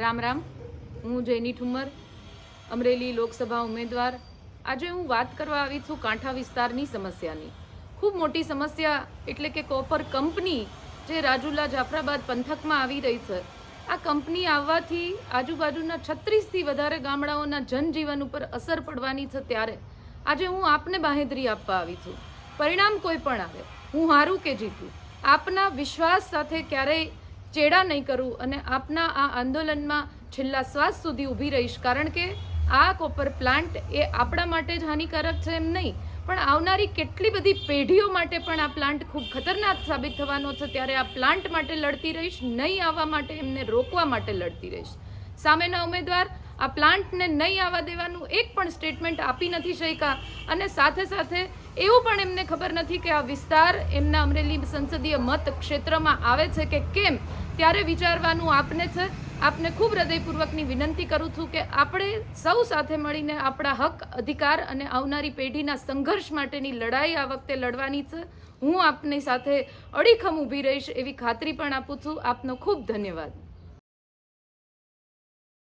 રામ રામ. હું જૈની ઠુમર અમરેલી લોકસભા ઉમેદવાર. આજે હું વાત કરવા આવી છું કાંઠા વિસ્તારની સમસ્યાની. ખૂબ મોટી સમસ્યા એટલે કે કોપર કંપની જે રાજુલા જાફરાબાદ પંથકમાં આવી રહી છે. આ કંપની આવવાથી આજુબાજુના છત્રીસથી વધારે ગામડાઓના જનજીવન ઉપર અસર પડવાની છે ત્યારે. આજે હું આપને બાહેધરી આપવા આવી છું. પરિણામ કોઈ પણ આવે, હું હારું કે જીતું. આપના વિશ્વાસ સાથે ક્યારેય ચેડા નહીં કરું અને આપના આ આંદોલનમાં છેલ્લા શ્વાસ સુધી ઊભી રહીશ. કારણ કે આ કોપર પ્લાન્ટ એ આપણા માટે જ હાનિકારક છે એમ નહીં, પણ આવનારી કેટલી બધી પેઢીઓ માટે પણ આ પ્લાન્ટ ખૂબ ખતરનાક સાબિત થવાનો છે. ત્યારે આ પ્લાન્ટ માટે લડતી રહીશ, નહીં આવવા માટે, એમને રોકવા માટે લડતી રહીશ. સામેના ઉમેદવાર આ પ્લાન્ટને નહીં આવવા દેવાનું એક પણ સ્ટેટમેન્ટ આપી નથી શક્યા. અને સાથે સાથે એવું પણ એમને ખબર નથી કે આ વિસ્તાર એમના અમરેલી સંસદીય મત ક્ષેત્રમાં આવે છે કે કેમ? ત્યારે વિચારવાનું આપને છે. આપને ખૂબ હૃદયપૂર્વકની વિનંતી કરું છું કે આપણે સૌ સાથે મળીને આપણા હક, અધિકાર અને આવનારી પેઢીના સંઘર્ષ માટેની લડાઈ આ વખતે લડવાની છે. હું આપની સાથે અડીખમ ઊભી રહીશ એવી ખાતરી પણ આપું છું. આપનો ખૂબ ધન્યવાદ.